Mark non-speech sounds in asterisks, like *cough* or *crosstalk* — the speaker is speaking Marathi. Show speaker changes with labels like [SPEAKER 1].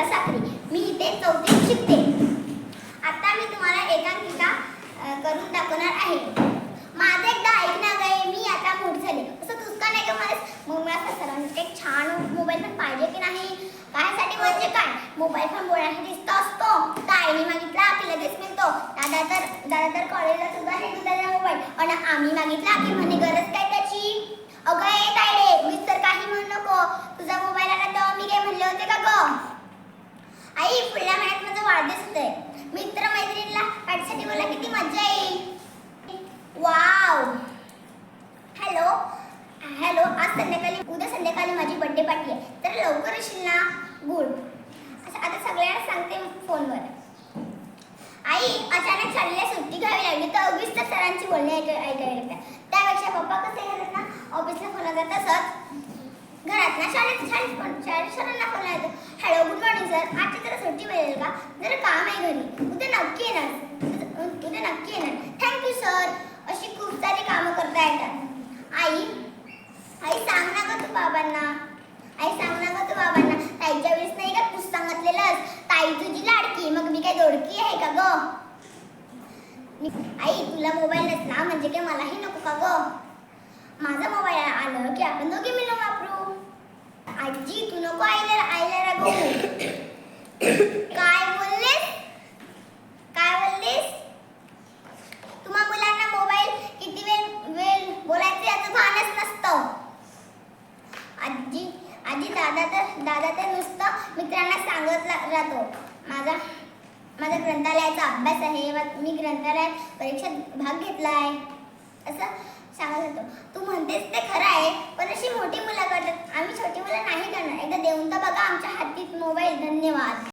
[SPEAKER 1] शाळेचे साखरी. मी इथे चौथीत शिकते. आता मी तुम्हाला एकांकिका करून दाखवणार आहे. माझं एकदा ऐकणार ना मी आता मूड झाले. असं तुझ का नाही का मला मग असं सरांनी एक छान मोबाईल पण पाहिजे की नाही? कायसाठी म्हणजे काय? मोबाईल पण बोलण्यासाठी दिसतो असतो. तर आईने मागितला की लगेच मिळतो. दादा तर दादा तर कॉलेजला सुद्धा हे त्याचा मोबाईल आणि आम्ही मागितला की म्हणे गरज काय त्याची अगं ए तायडे मी तर काही म्हणू नको तुझा मोबाईल आला तेव्हा मी काय म्हणले होते का गं आई पुढल्या महिन्यात माझा वाढदिवस होतोय. मित्र मैत्रिणीला पार्टीसाठी मला किती मजा येईल. वाव. हॅलो. हॅलो आज संध्याकाळी उद्या संध्याकाळी माझी बर्थडे पार्टी आहे. तर लवकर येशील ना? गुड. असं आता सगळ्यांना सांगते फोनवर. आई अचानक शाळेला सुट्टी घ्यावी लागली. तर अगदीच तर सरांची बोलणे ऐक ऐकावी लागतात त्यापेक्षा पप्पा कसं येतात ना? ऑफिसला फोन जात तसंच घरात ना? शाळेत शाळेत पण शाळेत सरांना आई. आई सांग ना ग तू बाबांना. आई सांग ना ग तू बाबांना. ताईच्या वेळेस नाही का तूच सांगितलेलंस? ताई तुझी लाडकी मग मी काय दोडकी आहे का ग? आई तुला मोबाईल नसला म्हणजे काय मलाही नको का ग? माझा मोबाईल आलं की आपण दोघे मिळून वापरू. आजी तू नको आईला आईला रागवू. *coughs* काय आधी दादा तर दादा तर नुसतं मित्रांना सांगत राहतो. माझा माझा ग्रंथालयाचा अभ्यास आहे मी ग्रंथालयात परीक्षेत भाग घेतला आहे असं सांगत होतो तू म्हणतेस ते खरं आहे पण अशी मोठी मुलं करतात आम्ही छोटी मुलं नाही करणार. एकदा देऊन तर बघा आमच्या हातीत मोबाईल. धन्यवाद.